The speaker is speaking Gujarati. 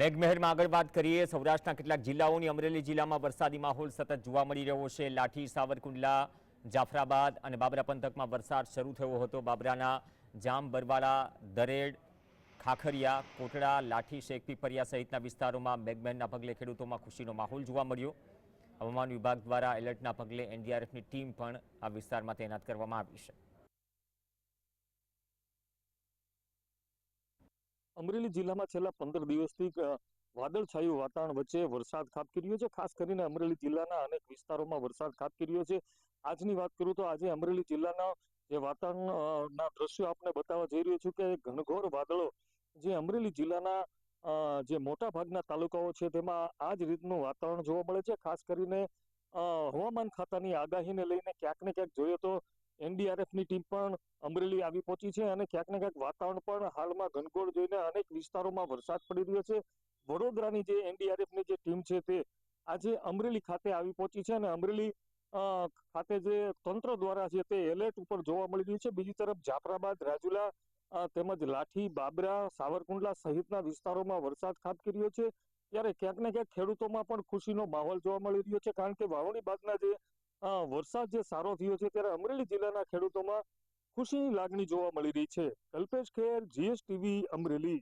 મેઘમહેરમાં આગળ વાત કરીએ, સૌરાષ્ટ્રના કેટલાક જિલ્લાઓની અમરેલી જિલ્લામાં વરસાદી માહોલ સતત જોવા મળી રહ્યો છે. લાઠી, સાવરકુંડલા, જાફરાબાદ અને બાબરા પંથકમાં વરસાદ શરૂ થયો હતો. બાબરાના જામ, બરવાળા, દરેડ, ખાખરિયા, કોટડા, લાઠી શેખપીપરિયા સહિતના વિસ્તારોમાં મેઘમહેરના પગલે ખેડૂતોમાં ખુશીનો માહોલ જોવા મળ્યો. હવામાન વિભાગ દ્વારા એલર્ટના પગલે એનડીઆરએફની ટીમ પણ આ વિસ્તારમાં તૈનાત કરવામાં આવી છે. અમરેલી જિલ્લામાં છેલ્લા પંદર દિવસથી વાદળછાયું વાતાવરણ વચ્ચે વરસાદ ખાબકી છે. ખાસ કરીને અમરેલી જિલ્લાના અનેક વિસ્તારોમાં વરસાદ ખાબકી છે. આજની વાત કરું તો આજે અમરેલી જિલ્લાના જે વાતાવરણ ના દ્રશ્યો આપને બતાવવા જઈ રહ્યો છું કે ઘનઘોર વાદળો જે અમરેલી જિલ્લાના જે મોટા ભાગના તાલુકાઓ છે તેમાં આ જ રીતનું વાતાવરણ જોવા મળે છે. ખાસ કરીને હવામાન ખાતાની આગાહીને લઈને ક્યાંક ને ક્યાંક જોઈએ તો એનડીઆરએફની ટીમ પણ અમરેલી આવી પહોંચી છે અને ક્યાંક ને ક્યાંક વાતાવરણ પણ હાલમાં ઘનઘોર જોઈને અનેક વિસ્તારોમાં વરસાદ પડી રહ્યો છે. વડોદરાની જે એનડીઆરએફની જે ટીમ છે તે આજે અમરેલી ખાતે આવી પહોંચી છે અને અમરેલી ખાતે જે તંત્ર દ્વારા છે તે એલર્ટ ઉપર જોવા મળી રહ્યું છે. બીજી તરફ જાફરાબાદ, રાજુલા તેમજ લાઠી, બાબરા, સાવરકુંડલા સહિતના વિસ્તારોમાં વરસાદ ખાબકી રહ્યો છે. ત્યારે ક્યાંક ને ક્યાંક ખેડૂતોમાં પણ ખુશીનો માહોલ જોવા મળી રહ્યો છે. કારણ કે વાવણી બાદના જે વરસાદ જે સારો થયો છે ત્યારે અમરેલી જિલ્લાના ખેડૂતોમાં ખુશીની લાગણી જોવા મળી રહી છે. કલ્પેશ ખેર, જીએસટીવી, અમરેલી.